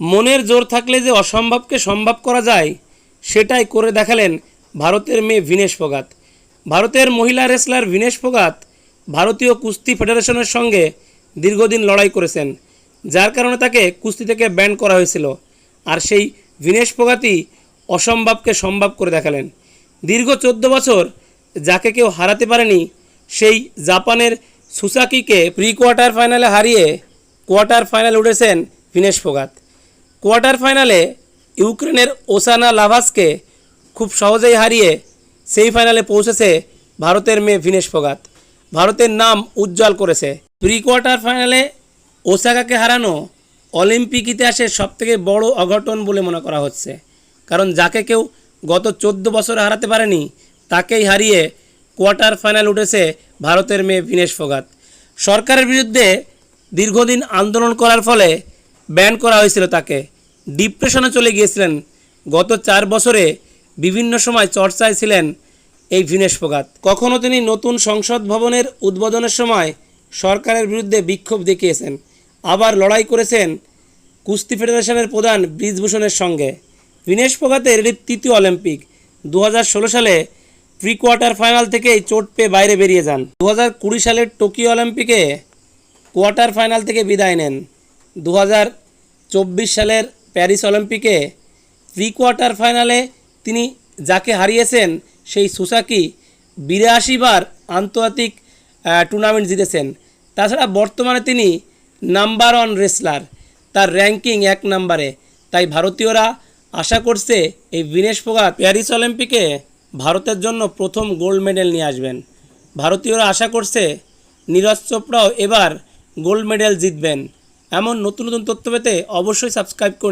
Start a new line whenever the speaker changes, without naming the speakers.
মনের জোর থাকলে যে অসম্ভবকে সম্ভব করা যায়, সেটাই করে দেখালেন ভারতের মেয়ে ভিনেশ ফোগাত। ভারতের মহিলা রেসলার ভিনেশ ফোগাত ভারতীয় কুস্তি ফেডারেশনের সঙ্গে দীর্ঘদিন লড়াই করেছেন, যার কারণে তাকে কুস্তি থেকে ব্যান করা হয়েছিল। আর সেই ভিনেশ ফোগাতই অসম্ভবকে সম্ভব করে দেখালেন। দীর্ঘ চোদ্দ বছর যাকে কেউ হারাতে পারেনি, সেই জাপানের সুসাকিকে প্রি কোয়ার্টার ফাইনালে হারিয়ে কোয়ার্টার ফাইনালে উঠেছেন ভিনেশ ফোগাত। কোয়ার্টার ফাইনালে ইউক্রেনের ওসানা লাভাসকে খুব সহজেই হারিয়ে সেই ফাইনালে পৌঁছেছে ভারতের মেয়ে ভিনেশ ফোগাত। ভারতের নাম উজ্জ্বল করেছে। প্রি কোয়ার্টার ফাইনালে ওসাকাকে হারানো অলিম্পিক ইতিহাসের সবথেকে বড় অঘটন বলে মনে করা হচ্ছে। কারণ যাকে কেউ গত চোদ্দ বছর হারাতে পারেনি, তাকেই হারিয়ে কোয়ার্টার ফাইনাল উঠেছে ভারতের মেয়ে ভিনেশ ফোগাত। সরকারের বিরুদ্ধে দীর্ঘদিন আন্দোলন করার ফলে ব্যান করা হয়েছিল তাকে। ডিপ্রেশনে চলে গিয়েছিলেন। গত চার বছরে বিভিন্ন সময় চর্চায় ছিলেন এই ভিনেশ ফোগাত কখনও তিনি নতুন সংসদ ভবনের উদ্বোধনের সময় সরকারের বিরুদ্ধে বিক্ষোভ দেখিয়েছেন। আবার লড়াই করেছেন কুস্তি ফেডারেশনের প্রধান ব্রিজভূষণের সঙ্গে। ভিনেশ ফোগাতের এটি তৃতীয় অলিম্পিক। দু হাজার ষোলো সালে প্রি কোয়ার্টার ফাইনাল থেকেই চোট পেয়ে বাইরে বেরিয়ে যান। দু সালের টোকিও অলিম্পিকে কোয়ার্টার ফাইনাল থেকে বিদায় নেন। দু সালের প্যারিস অলিম্পিকে প্রি কোয়ার্টার ফাইনালে তিনি যাকে হারিয়েছেন, সেই সুসাকি বিরাশি বার আন্তর্জাতিক টুর্নামেন্ট জিতেছেন। তাছাড়া বর্তমানে তিনি নাম্বার ওয়ান রেসলার তার র্যাঙ্কিং এক নাম্বারে তাই ভারতীয়রা আশা করছে এই বিনেশ ফোগাত প্যারিস অলিম্পিকে ভারতের জন্য প্রথম গোল্ড মেডেল নিয়ে আসবেন। ভারতীয়রা আশা করছে নীরজ চোপড়াও এবার গোল্ড মেডেল জিতবেন। এমন নতুন নতুন তথ্য পেতে অবশ্যই সাবস্ক্রাইব এই